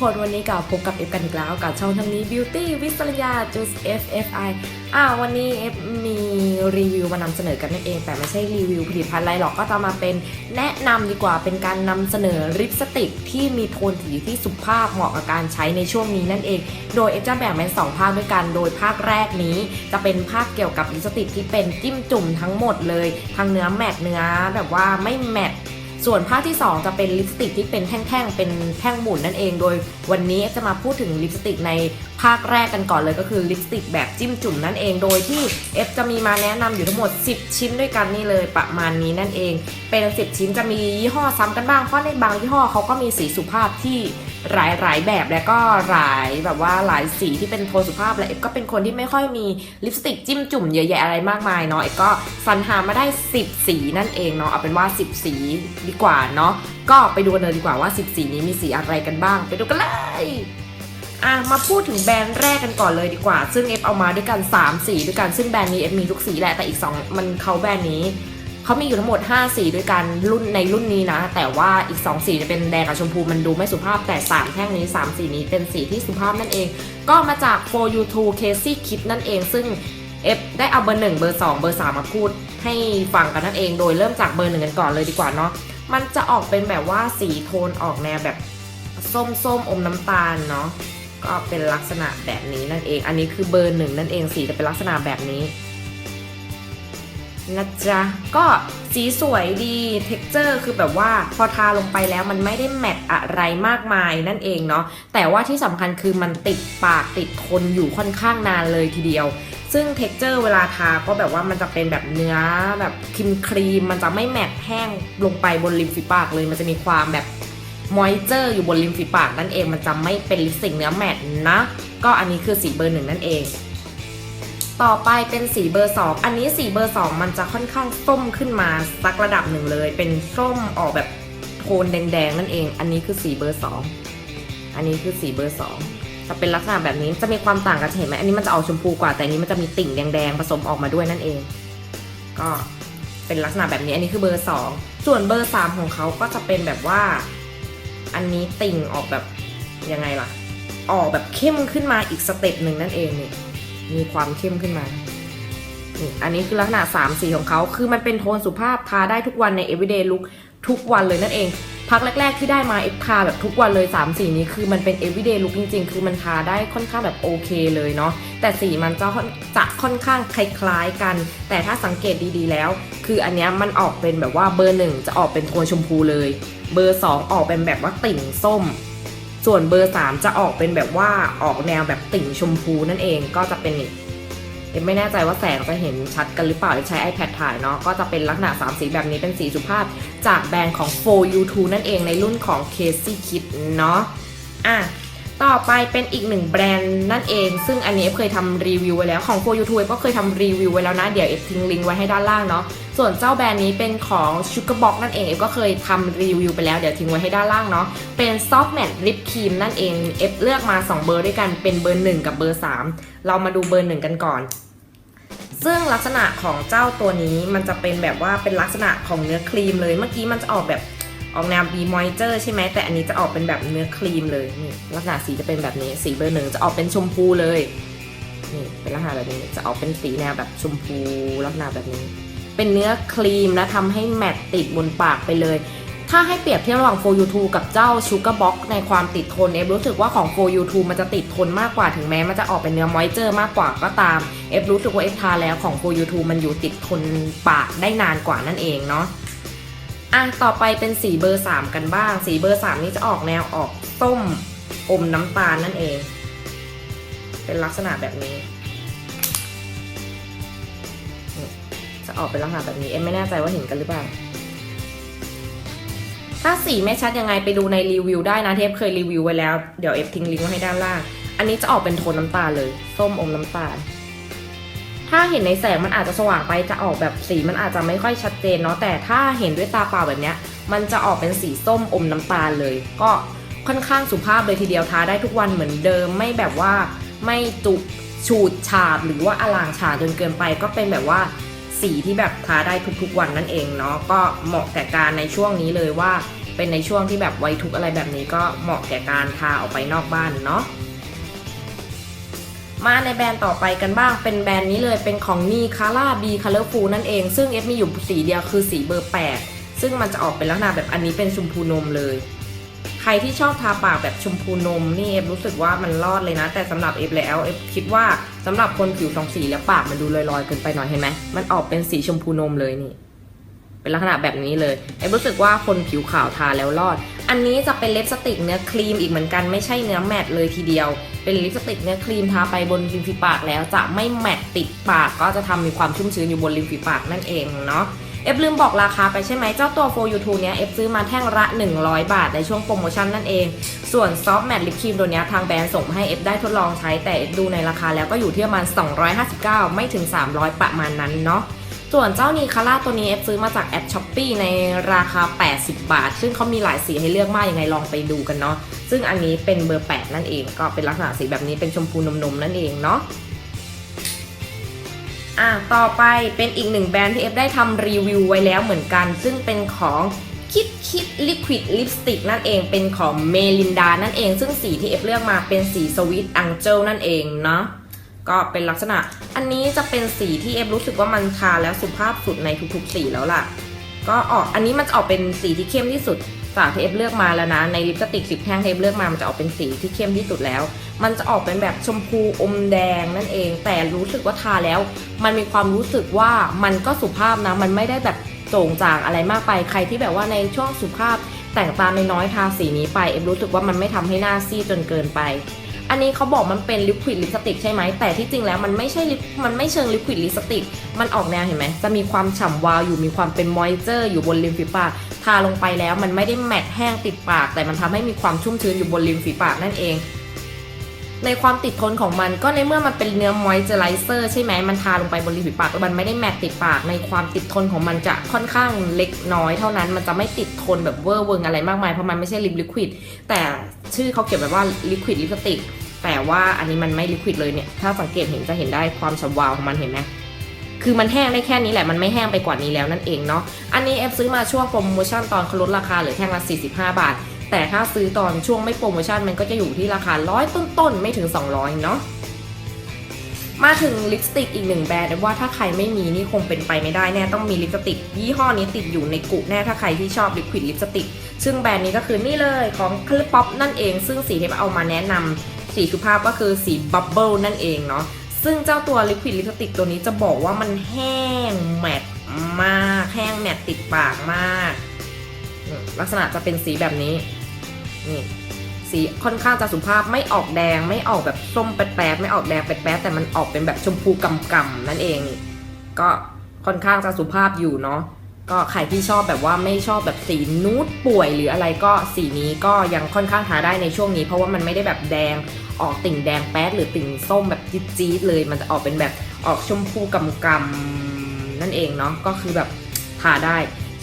คนวันนี้กับพบกับเอฟกันอีกแล้ว กับช่องทางนี้ Beauty วิสรยา Just FFI อ่าวันนี้เอฟมีรีวิวมานำเสนอกันนั่นเอง แต่ไม่ใช่รีวิวผลิตภัณฑ์อะไรหรอกก็จะมาเป็นแนะนำดีกว่าเป็นการนำเสนอลิปสติกที่มีโทนสีที่สุภาพเหมาะกับการใช้ในช่วงนี้นั่นเอง โดยเอฟจะแบ่งเป็นสองภาคด้วยกัน โดยภาคแรกนี้ จะเป็นภาคเกี่ยวกับลิปสติกที่เป็นจิ้มจุ่มทั้งหมดเลย ทั้งเนื้อแมตเนื้อแบบว่าไม่แมต ส่วนภาคที่ 2 จะเป็นลิปสติกที่เป็นแท่งๆ เป็นแท่งหมุนนั่นเอง โดยวันนี้จะมาพูดถึงลิปสติกในภาคแรกกันก่อนเลยก็คือลิปสติกแบบจิ้มจุ่มนั่นเอง โดยที่เอฟจะมีมาแนะนำอยู่ทั้งหมด 10 ชิ้นด้วยกันนี่เลยประมาณนี้นั่นเอง เป็น 10 ชิ้นจะมียี่ห้อซ้ำกันบ้าง เพราะในบางยี่ห้อเขาก็มีสีสุภาพที่ หลายๆแบบและก็หลายแบบว่าหลายสีที่เป็นโทนสุภาพและเอฟก็เป็นคนที่ไม่ค่อยมีลิปสติกจิ้มจุ่มเยอะแยะอะไรมากมายเนาะเอฟก็สรรหามาได้ 10 สีนั่นเองเนาะเอาเป็นว่า 10 สีดีกว่าเนาะก็ไปดูกันเลยดีกว่าว่า 10 สีนี้มีสีอะไรกันบ้าง ไปดูกันเลยอะมาพูดถึงแบรนด์แรกกันก่อนเลยดีกว่า ซึ่งเอฟเอามาด้วยกัน 3 สีด้วยกันซึ่งแบรนด์นี้เอฟมีทุกสีแหละแต่อีก 2 มันเขาแบรนด์นี้ เขามีอยู่ทั้งหมด 5 สีด้วยกันรุ่นในรุ่นนี้นะ แต่ว่าอีก 2 สีจะเป็นแดงกับชมพูมันดูไม่สุภาพแต่ 3 แท่งนี้ 3 สีนี้เป็นสีที่สุภาพนั่นเอง ก็มาจาก for you to Casey Kid นั่นเอง ซึ่ง F ได้เอาเบอร์ 1 เบอร์ 2 เบอร์ 3 มาพูดให้ฟังกันนั่นเอง โดยเริ่มจากเบอร์หนึ่งกันก่อนเลยดีกว่าเนาะมันจะออกเป็นแบบว่าสีโทนออกแนวแบบส้มส้มอมน้ำตาลเนาะก็เป็นลักษณะแบบนี้นั่นเอง อันนี้คือเบอร์หนึ่งนั่นเองสีจะเป็นลักษณะแบบนี้ นะจ๊ะ ก็สีสวยดีเท็กเจอร์คือแบบว่าพอทาลงไปแล้วมันไม่ได้แมตต์อะไรมากมายนั่นเองเนาะแต่ว่าที่สำคัญคือมันติดปากติดทนอยู่ค่อนข้างนานเลยทีเดียว ซึ่งเท็กเจอร์เวลาทาก็แบบว่ามันจะเป็นแบบเนื้อแบบครีมครีมมันจะไม่แมตต์แห้งลงไปบนริมฝีปากเลย มันจะมีความแบบมอยเจอร์อยู่บนริมฝีปากนั่นเองมันจะไม่เป็นลิปสติกเนื้อแมตต์นะ ก็อันนี้คือสีเบอร์หนึ่งนั่นเอง ต่อไปเป็นสีเบอร์ 2 อันนี้สีเบอร์ 2 มันจะค่อนข้างส้มขึ้นมาสักระดับหนึ่งเลย เป็นส้มออกแบบโทนแดงๆนั่นเอง อันนี้คือสีเบอร์ 2 อันนี้คือสีเบอร์ 2 จะเป็นลักษณะแบบนี้จะมีความต่างกันเห็นไหมอันนี้มันจะออกชมพูกว่าแต่อันนี้มันจะมีติ่งแดงๆผสมออกมาด้วยนั่นเอง ก็เป็นลักษณะแบบนี้อันนี้คือเบอร์ 2 ส่วนเบอร์ 3 ของเขาก็จะเป็นแบบว่า อันนี้ติ่งออกแบบยังไงล่ะ ออกแบบเข้มขึ้นมาอีกสเต็ปหนึ่งนั่นเองนี่ มีความเข้มขึ้นมา อันนี้คือลักษณะ 3 สีของเขา คือมันเป็นโทนสุภาพทาได้ทุกวันใน everyday look ทุกวันเลยนั่นเอง พักแรก ๆ ที่ได้มาเอฟทาแบบทุกวันเลย 3 สีนี้คือมันเป็น everyday look จริง ๆ คือมันทาได้ค่อนข้างแบบโอเคเลยเนาะ แต่สีมันจะค่อนจะค่อนข้างคล้ายๆกัน แต่ถ้าสังเกตดีๆแล้ว คืออันนี้มันออกเป็นแบบว่าเบอร์หนึ่งจะออกเป็นโทนชมพูเลย เบอร์ 2 ออกเป็นแบบว่าติ่งส้ม ส่วนเบอร์ 3 จะออกเป็นแบบว่าออกแนวแบบติ่งชมพูนั่นเองก็จะเป็นเอ็มไม่แน่ใจว่าแสงจะเห็นชัดกันหรือเปล่าใช้ iPad ถ่ายเนาะก็จะเป็นลักษณะ 3 สีแบบนี้เป็นสีสุภาพจากแบรนด์ของ For You 2นั่นเองในรุ่นของ Casey Kid เนาะอะ ต่อไปเป็นอีกหนึ่งแบรนด์นั่นเอง ซึ่งอันนี้เอฟเคยทำรีวิวไว้แล้วของ For You 2เอฟก็เคยทำรีวิวไว้แล้วนะ เดี๋ยวเอฟทิ้งลิงก์ไว้ให้ด้านล่างเนาะส่วนเจ้าแบรนด์นี้เป็นของ Sugar Box นั่นเองเอฟก็เคยทำรีวิวไปแล้วเดี๋ยวทิ้งไว้ให้ด้านล่างเนาะเป็น Soft Matte Lip Cream นั่นเองเอฟเลือกมา 2 เบอร์ด้วยกันเป็นเบอร์ 1 กับเบอร์ 3 เรามาดูเบอร์ 1 กันก่อน ซึ่งลักษณะของเจ้าตัวนี้มันจะเป็นแบบว่าเป็นลักษณะของเนื้อครีมเลยเมื่อกี้มันจะออกแบบ ออกแนว B moisture ใช่ไหมแต่อันนี้จะออกเป็นแบบเนื้อครีมเลยนี่ลักษณะสีจะเป็นแบบนี้สีเบอร์หนึ่งจะออกเป็นชมพูเลยนี่เป็นลักษณะแบบนี้จะออกเป็นสีแนวแบบชมพูลักษณะแบบนี้ เป็นเนื้อครีมและทำให้แมตต์ติดบนปากไปเลย ถ้าให้เปรียบเทียบระหว่าง For You 2กับเจ้า Sugar Box ในความติดทนเอฟรู้สึกว่าของ For You 2มันจะติดทนมากกว่าถึงแม้มันจะออกเป็นเนื้อมอยเจอร์มากกว่าก็ตามเอฟรู้สึกว่าเอฟทาแล้วของ For You 2มันอยู่ติดทนปากได้นานกว่านั่นเองเนาะ อะต่อไปเป็นสีเบอร์ 3 กันบ้าง สีเบอร์ 3 นี้จะออกแนวออกส้มอมน้ำตาลนั่นเอง เป็นลักษณะแบบนี้ จะออกเป็นลักษณะแบบนี้ เอ็มไม่แน่ใจว่าเห็นกันหรือเปล่า ถ้าสีไม่ชัดยังไงไปดูในรีวิวได้นะเทปเคยรีวิวไว้แล้ว เดี๋ยวเอฟทิ้งลิงก์ไว้ให้ด้านล่าง อันนี้จะออกเป็นโทนน้ำตาลเลย ส้มอมน้ำตาล ถ้าเห็นในแสงมันอาจจะสว่างไปจะออกแบบสีมันอาจจะไม่ค่อยชัดเจนเนาะแต่ถ้าเห็นด้วยตาเปล่าแบบเนี้ย มันจะออกเป็นสีส้มอมน้ำตาลเลย ก็ค่อนข้างสุภาพเลยทีเดียวทาได้ทุกวันเหมือนเดิมไม่แบบว่าไม่จุกฉูดฉาดหรือว่าอลางฉาดจนเกินไป ก็เป็นแบบว่าสีที่แบบทาได้ทุกๆวันนั่นเองเนาะก็เหมาะแก่การในช่วงนี้เลยว่า เป็นในช่วงที่แบบไว้ทุกอะไรแบบนี้ก็เหมาะแก่การทาออกไปนอกบ้านเนาะ มาในแบรนด์ต่อไปกันบ้าง เป็นแบรนด์นี้เลยเป็นของนีคาร่าบีคัลเลอร์ฟูนั่นเอง ซึ่งเอฟมีอยู่สีเดียวคือสีเบอร์ 8 ซึ่งมันจะออกเป็นลักษณะแบบอันนี้เป็นชมพูนมเลย ใครที่ชอบทาปากแบบชมพูนมนี่เอฟรู้สึกว่ามันรอดเลยนะ แต่สำหรับเอฟแล้วเอฟคิดว่าสำหรับคนผิวสองสีแล้วปากมันดูลอยๆเกินไปหน่อยเห็นไหมมันออกเป็นสีชมพูนมเลยนี่เป็นลักษณะแบบนี้เลยเอฟรู้สึกว่าคนผิวขาวทาแล้วรอด อันนี้จะเป็นเลิปสติกเนื้อครีมอีกเหมือนกันไม่ใช่เนื้อแมตต์เลยทีเดียว เป็นลิปสติกเนื้อครีมทาไปบนริมฝีปากแล้วจะไม่แมตติดปากก็จะทำมีความชุ่มชื้นอยู่บนริมฝีปากนั่นเองเนาะเอฟลืมบอกราคาไปใช่ไหมเจ้าตัว for you เนี้ยเอฟซื้อมาแท่งละ 100 บาทในช่วงโปรโมชั่นนั่นเอง ส่วนซอฟต์แมตต์ลิปครีมตัวเนี้ยทางแบรนด์ส่งให้เอฟได้ทดลองใช้แต่เอฟดูในราคาแล้วก็อยู่ที่ประมาณ 259 ไม่ถึง 300 ประมาณนั้นเนาะ ส่วนเจ้านีคาร่าตัวนี้เอฟซื้อมาจากแอปช้อปปีในราคา 80 บาท ซึ่งเขามีหลายสีให้เลือกมากยังไงลองไปดูกันเนาะ ซึ่งอันนี้เป็นเบอร์ 8 นั่นเอง ก็เป็นลักษณะสีแบบนี้เป็นชมพูนมๆนั่นเองเนาะอะต่อไปเป็นอีกหนึ่งแบรนด์ที่เอฟได้ทำรีวิวไว้แล้วเหมือนกัน ซึ่งเป็นของคิดคิดลิควิดลิปสติกนั่นเองเป็นของเมลินดานั่นเอง ซึ่งสีที่เอฟเลือกมาเป็นสีสวิตอังเจลนั่นเองเนาะ ก็เป็นลักษณะ อันนี้จะเป็นสีที่เอฟรู้สึกว่ามันทาแล้วสุภาพสุดในทุกๆสีแล้วล่ะ ก็ออกอันนี้มันจะออกเป็นสีที่เข้มที่สุดจากที่เอฟเลือกมาแล้วนะ ในลิปสติกสิบแท่งที่เอฟเลือกมา มันจะออกเป็นสีที่เข้มที่สุดแล้ว มันจะออกเป็นแบบชมพูอมแดงนั่นเอง แต่รู้สึกว่าทาแล้ว มันมีความรู้สึกว่ามันก็สุภาพนะ มันไม่ได้แบบโจ่งจางอะไรมากไป ใครที่แบบว่าในช่วงสุภาพแต่งตาน้อยๆทาสีนี้ไป เอฟรู้สึกว่ามันไม่ทำให้หน้าซีดจนเกินไป อันนี้เขาบอกมันเป็นลิควิดลิปสติกใช่ไหมแต่ที่จริงแล้วมันไม่ใช่ลิมันไม่เชิงลิควิดลิปสติกมันออกแนวเห็นไหมจะมีความฉ่ำวาวอยู่มีความเป็นมอยเจอร์อยู่บนริมฝีปากทาลงไปแล้วมันไม่ได้แมตต์แห้งติดปาก แต่มันทำให้มีความชุ่มชื้นอยู่บนริมฝีปากนั่นเอง ในความติดทนของมันก็ในเมื่อมันเป็นเนื้อมอยเจอไรเซอร์ใช่ไหมมันทาลงไปบนริมฝีปากแล้วมันไม่ได้แมตติดปาก ในความติดทนของมันจะค่อนข้างเล็กน้อยเท่านั้น มันจะไม่ติดทนแบบเวอร์เวิงอะไรมากมายเพราะมันไม่ใช่ลิปลิควิดแต่ชื่อเขาเขียนแบบว่าลิควิดลิปสติกแต่ว่าอันนี้มันไม่ลิควิดเลยเนี่ยถ้าสังเกตเห็นจะเห็นได้ความฉ่ำวาวของมันเห็นไหมคือมันแห้งได้แค่นี้แหละ มันไม่แห้งไปกว่านี้แล้วนั่นเองเนาะ อันนี้เอฟซื้อมาช่วงโปรโมชั่นตอนเขาลดราคาเหลือแท่งละ45 บาท แต่ถ้าซื้อตอนช่วงไม่โปรโมชั่นมันก็จะอยู่ที่ราคาร้อยต้นๆ ไม่ถึง 200 เนาะมาถึงลิปสติกอีกหนึ่งแบรนด์ว่าถ้าใครไม่มีนี่คงเป็นไปไม่ได้แน่ต้องมีลิปสติก ยี่ห้อนี้ติดอยู่ในกุแน่ถ้าใครที่ชอบลิควิดลิปสติก ซึ่งแบรนด์นี้ก็คือนี่เลยของคลิปป๊อปนั่นเอง ซึ่งสีที่เอามาแนะนำสีสุภาพก็คือสีบับเบิลนั่นเองเนาะซึ่งเจ้าตัวลิควิดลิปสติกตัวนี้จะบอกว่ามันแห้งแมตต์มาก แห้งแมตต์ติดปากมาก ลักษณะจะเป็นสีแบบนี้ นี่สีค่อนข้างจะสุภาพไม่ออกแดง ไม่ออกแบบส้มแป๊ดๆไม่ออกแดงแป๊ดๆแต่มันออกเป็นแบบชมพูกำๆนั่นเองนี่ก็ค่อนข้างจะสุภาพอยู่เนาะก็ใครที่ชอบแบบว่าไม่ชอบแบบสีนูดป่วยหรืออะไรก็สีนี้ก็ยังค่อนข้างทาได้ในช่วงนี้ เพราะว่ามันไม่ได้แบบแดงออกติ่งแดงแป๊ดหรือติ่งส้มแบบจี๊ดๆเลย มันจะออกเป็นแบบออกชมพูกำๆนั่นเองเนาะก็คือแบบทาได้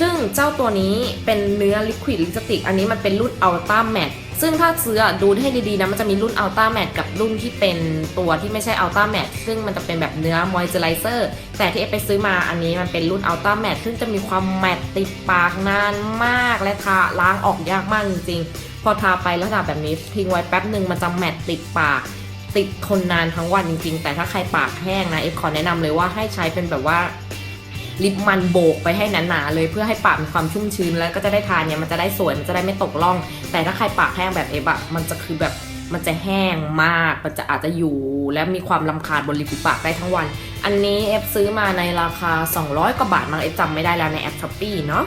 ซึ่งเจ้าตัวนี้เป็นเนื้อลิควิดลิปสติกอันนี้มันเป็นรุ่น Ultra Matte ซึ่งถ้าซื้อดูให้ดีๆนะมันจะมีรุ่น Ultra Matte กับรุ่นที่เป็นตัวที่ไม่ใช่ Ultra Matte ซึ่งมันจะเป็นแบบเนื้อ Moisturizer แต่ที่เอไปซื้อมาอันนี้มันเป็นรุ่น Ultra Matte ซึ่งจะมีความแมตติดปากนานมากและทาล้างออกยากมากจริงๆ พอทาไปแล้วทาแบบนี้ทิ้งไว้แป๊บหนึ่งมันจะแมตติดปาก ติดทนนานทั้งวันจริง ๆ แต่ถ้าใครปากแห้งนะเอฟขอแนะนำเลยว่าให้ใช้เป็นแบบว่า ลิปมันโบกไปให้หนาๆเลยเพื่อให้ปากมีความชุ่มชื้นแล้วก็จะได้ทานเนี่ยมันจะได้สวยมันจะได้ไม่ตกล่อง แต่ถ้าใครปากแห้งแบบเอฟอะมันจะคือแบบมันจะแห้งมาก มันจะอาจจะอยู่และมีความลำคาญบนริมฝีปากได้ทั้งวัน อันนี้เอฟซื้อมาในราคา 200 กว่าบาทมั้งเอฟจำไม่ได้แล้วในแอปช้อปปี้เนาะ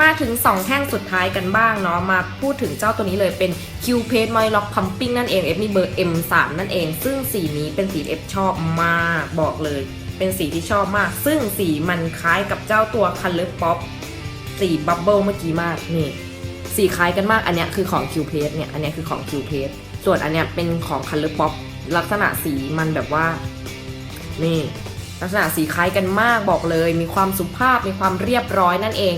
มาถึง 2 แท่งสุดท้ายกันบ้างเนาะ มาพูดถึงเจ้าตัวนี้เลยเป็น Q p a s t e m o i Lock Pumping นั่นเอง เอฟมีเบอร์ M3 นั่นเอง ซึ่งสีนี้เป็นสีเอฟชอบมากบอกเลย เป็นสีที่ชอบมาก ซึ่งสีมันคล้ายกับเจ้าตัว Color Pop สีบับเบิลเมื่อกี้มากนี่สีคล้ายกันมากอันเนี้ยคือของ Q p a s t e เนี่ยอันเนี้ยคือของ Q p a s t e ส่วนอันเนี้ยเป็นของ Color Pop ลักษณะสีมันแบบว่า นี่ ลักษณะสีคล้ายกันมากบอกเลย มีความสุภาพมีความเรียบร้อยนั่นเอง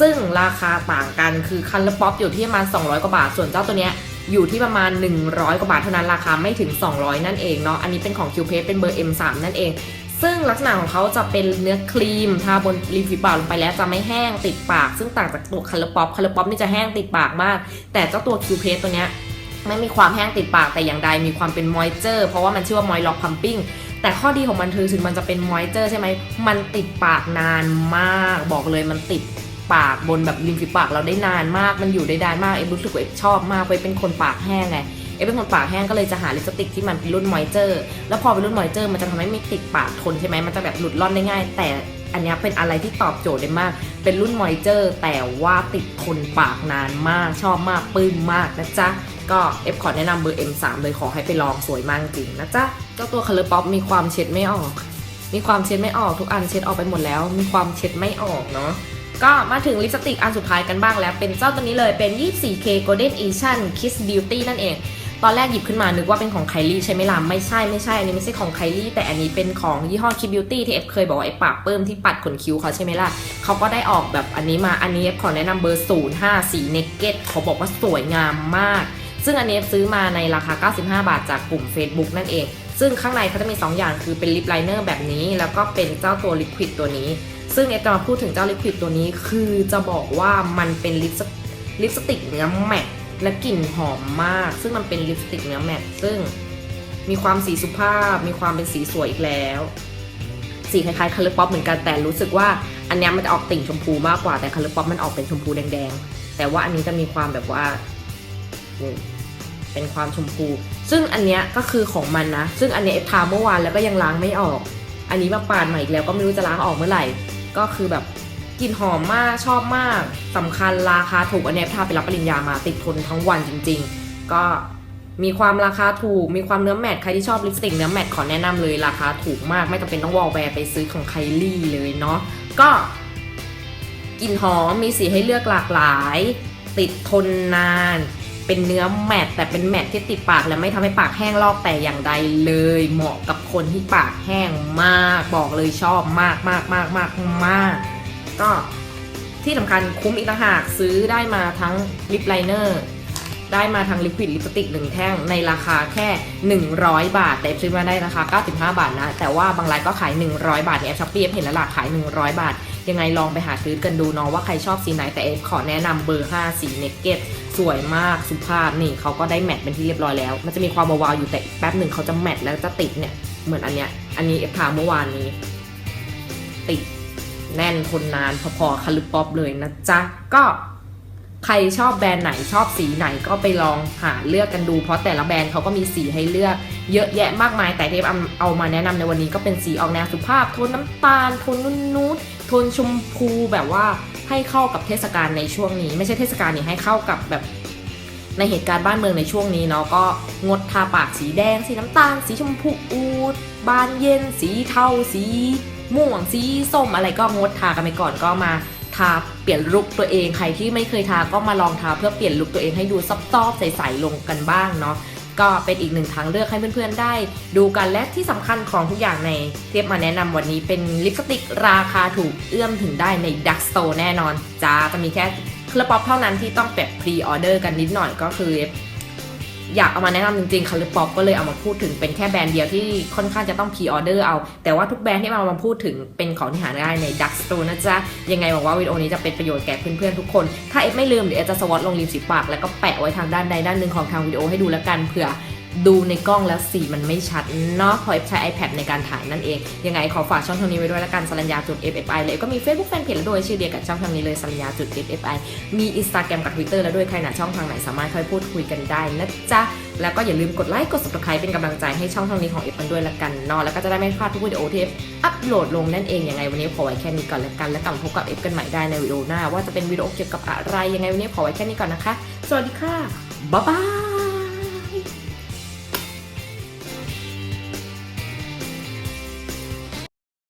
ซึ่งราคาต่างกันคือคันเลป๊อปอยู่ที่ประมาณ 200 กว่าบาท ส่วนเจ้าตัวเนี้ยอยู่ที่ประมาณ 100 กว่าบาทเท่านั้นราคาไม่ถึง 200 นั่นเองเนาะอันนี้เป็นของ q p a เป็นเบอร์ M3 นั่นเอง ซึ่งลักษณะของเขาจะเป็นเนื้อครีมทาบนริมฝีปากลงไปแล้วจะไม่แห้งติดปาก ซึ่งต่างจากตัวคัลเลอร์ป๊อปคัลเลอร์ป๊อปนี่จะแห้งติดปากมาก แต่เจ้าตัวคิวเพสตัวเนี้ยไม่มีความแห้งติดปากแต่อย่างใดมีความเป็นมอยเจอร์เพราะว่ามันชื่อว่ามอยล็อกพัมปิ้งแต่ข้อดีของมันคือถึงมันจะเป็นมอยเจอร์ใช่ไหมมันติดปากนานมาก บอกเลยมันติดปากบนแบบริมฝีปากเราได้นานมากมันอยู่ได้นานมากเอ็มรู้สึกว่าเอ็มชอบมากเพราะเอ็มเป็นคนปากแห้งไง เอ็มเป็นคนปากแห้งก็เลยจะหาลิปสติกที่มันเป็นรุ่นมอยเจอร์แล้วพอเป็นรุ่นมอยเจอร์มันจะทำให้ไม่ติดปากทนใช่ไหมมันจะแบบหลุดล่อนได้ง่าย แต่อันนี้เป็นอะไรที่ตอบโจทย์ได้มาก เป็นรุ่นมอยเจอร์แต่ว่าติดทนปากนานมาก ชอบมากปลื้มมากนะจ๊ะ ก็เอฟขอแนะนำเบอร์ M3 เลยขอให้ไปลองสวยมากจริงนะจ๊ะ เจ้าตัวคัลเลอร์ป๊อปมีความเช็ดไม่ออก มีความเช็ดไม่ออกทุกอันเช็ดออกไปหมดแล้ว มีความเช็ดไม่ออกเนาะก็มาถึงลิปสติกอันสุดท้ายกันบ้างแล้ว เป็นเจ้าตัวนี้เลยเป็น 24K Golden Edition Kiss Beauty นั่นเอง ตอนแรกหยิบขึ้นมานึกว่าเป็นของไคลี่ใช่ไหมล่ะไม่ใช่ไม่ใช่อันนี้ไม่ใช่ของไคลี่แต่อันนี้เป็นของยี่ห้อ Kiss Beauty ที่เอฟเคยบอกว่าไอ้ปากเปิ้มที่ปัดขนคิ้วเขาใช่ไหมล่ะเขาก็ได้ออกแบบอันนี้มาอันนี้เอฟขอแนะนำเบอร์05สี Naked เขาบอกว่าสวยงามมาก ซึ่งอันนี้ซื้อมาในราคา 95 บาทจากกลุ่ม Facebook นั่นเอง ซึ่งข้างในเขาจะมี 2 อย่างคือเป็นลิปไลเนอร์แบบนี้ แล้วก็เป็นเจ้าตัวลิควิดตัวนี้ ซึ่งเอฟจะมาพูดถึงเจ้าลิควิดตัวนี้ คือจะบอกว่ามันเป็นลิปลิปสติกเนื้อแมต และกลิ่นหอมมาก ซึ่งมันเป็นลิปสติกเนื้อแมตต์ซึ่งมีความสีสุภาพ มีความเป็นสีสวยอีกแล้ว สีคล้ายๆคัลเลอร์ป๊อปเหมือนกันแต่รู้สึกว่าอันนี้มันจะออกติ่งชมพูมากกว่าแต่คัลเลป๊อปมันออกเป็นชมพูแดงๆ แต่ว่าอันนี้จะมีความแบบว่าเป็นความชมพู ซึ่งอันเนี้ยก็คือของมันนะ ซึ่งอันเนี้ยเอฟทาเมื่อวานแล้วก็ยังล้างไม่ออก อันนี้มาปาดใหม่อีกแล้วก็ไม่รู้จะล้างออกเมื่อไหร่ ก็คือแบบ กลิ่นหอมมากชอบมากสำคัญราคาถูกอันนี้ยทาไปรับปริญญามาติดทนทั้งวันจริง ๆ ก็มีความราคาถูก มีความเนื้อแมตต์ใครที่ชอบลิปสติกเนื้อแมตต์ขอแนะนำเลยราคาถูกมากไม่จำเป็นต้องวอลแวร์ไปซื้อของไคลี่เลยเนาะก็กลิ่นหอมมีสีให้เลือกหลากหลาย ติดทนนาน เป็นเนื้อแมตต์แต่เป็นแมตต์ที่ติดปากและไม่ทำให้ปากแห้งลอกแต่อย่างใดเลย เหมาะกับคนที่ปากแห้งมาก บอกเลยชอบมากมากมากมากมาก ก็ที่สำคัญคุ้มอีกต่างหากซื้อได้มาทั้งลิปไลเนอร์ได้มาทั้งลิควิดลิปสติกหนึ่งแท่งในราคาแค่ 100 บาท แต่เอฟซื้อมาได้ราคา 95 บาทนะ แต่ว่าบางรายก็ขาย 100 บาทในแอปช้อปปี้เอฟเห็นแล้วล่ะขาย 100 บาท ยังไงลองไปหาซื้อกันดูเนาะว่าใครชอบสีไหนแต่เอฟขอแนะนำเบอร์ 5 สีเนกเก็ตสวยมากสุภาพนี่เขาก็ได้แมทเป็นที่เรียบร้อยแล้ว มันจะมีความวาวๆอยู่แต่อีกแป๊บหนึ่งเขาจะแมทแล้วจะติดเนี่ยเหมือนอันเนี้ยอันนี้เอฟทาเมื่อวานนี้ ติด แน่นทนนานพอๆคาลิปป๊อปเลยนะจ๊ะ ก็ใครชอบแบรนด์ไหนชอบสีไหนก็ไปลองหาเลือกกันดู เพราะแต่ละแบรนด์เขาก็มีสีให้เลือก เยอะแยะมากมายแต่ที่เอาเอามาแนะนำในวันนี้ก็เป็นสีออกแนวสุภาพโทนน้ำตาลโทนนุ่นๆโทนชมพูแบบว่าให้เข้ากับเทศกาลในช่วงนี้ ไม่ใช่เทศกาลนี่ให้เข้ากับแบบในเหตุการณ์บ้านเมืองในช่วงนี้เนาะก็งดทาปากสีแดง สีน้ำตาล สีชมพูอูดบานเย็น สีเทาสี ม่วงสีส้มอะไรก็งดทากันไปก่อนก็มาทาเปลี่ยนลุคตัวเองใครที่ไม่เคยทาก็มาลองทาเพื่อเปลี่ยนลุคตัวเองให้ดูซอฟๆใสๆลงกันบ้างเนาะก็เป็นอีกหนึ่งทางเลือกให้เพื่อนๆได้ ดูกันและที่สำคัญของทุกอย่างในเทียบมาแนะนำวันนี้เป็นลิปสติกราคาถูกเอื้อมถึงได้ในดักสโตร์แน่นอนจ้าจะมีแค่เคลป๊อปเท่านั้นที่ต้องแบบพรีออเดอร์กันนิดหน่อยก็คือ อยากเอามาแนะนำจริงๆคาลิปป๊อปก็เลยเอามาพูดถึงเป็นแค่แบรนด์เดียวที่ค่อนข้างจะต้องพรีออเดอร์เอา แต่ว่าทุกแบรนด์ที่เอามาพูดถึงเป็นของที่หาได้ในดักสโตร์นะจ๊ะ ยังไงหวังว่าวิดีโอนี้จะเป็นประโยชน์แก่เพื่อนๆทุกคน ถ้าเอฟไม่ลืมเดี๋ยวจะสวอตลงริมสีปาก แล้วก็แปะไว้ทางด้านใดด้านหนึ่งของทางวิดีโอให้ดูแล้วกันเผื่อ ดูในกล้องแล้วสีมันไม่ชัดเนาะพราะเอฟใช้ iPad ในการถ่ายนั่นเอง ยังไงขอฝากช่องทางนี้ไว้ด้วยล้วกันสัญญาจุด FFI เลยก็มี Facebook Fanpage แล้วด้วยชื่อเดียวกับช่องทางนี้เลยสัญญาจุด FFI มี Instagram กับ Twitter แล้วด้วยใครหนาช่องทางไหนสามารถค่อยพูดคุยกันได้นะจ๊ะ แล้วก็อย่าลืมกดไลค์กด subscribe เป็นกำลังใจให้ช่องทางนี้ของเอฟกันด้วยละกันเนาะแล้วก็จะได้ไม่พลาดทุกวิดีโอที่เอฟอัปโหลดลงนั่นเองยังไงวันนี้ขอไว้แค่นี้ก่อนละกันแล้วกลับมาพบกับเอฟกันใหม่ได้ในวิดีโอหน้า ว่าจะเป็นวิดีโอเกี่ยวกับอะไรยังไงวันนี้ขอไว้แค่นี้ก่อนนะคะ สวัสดีค่ะบ๊ายบาย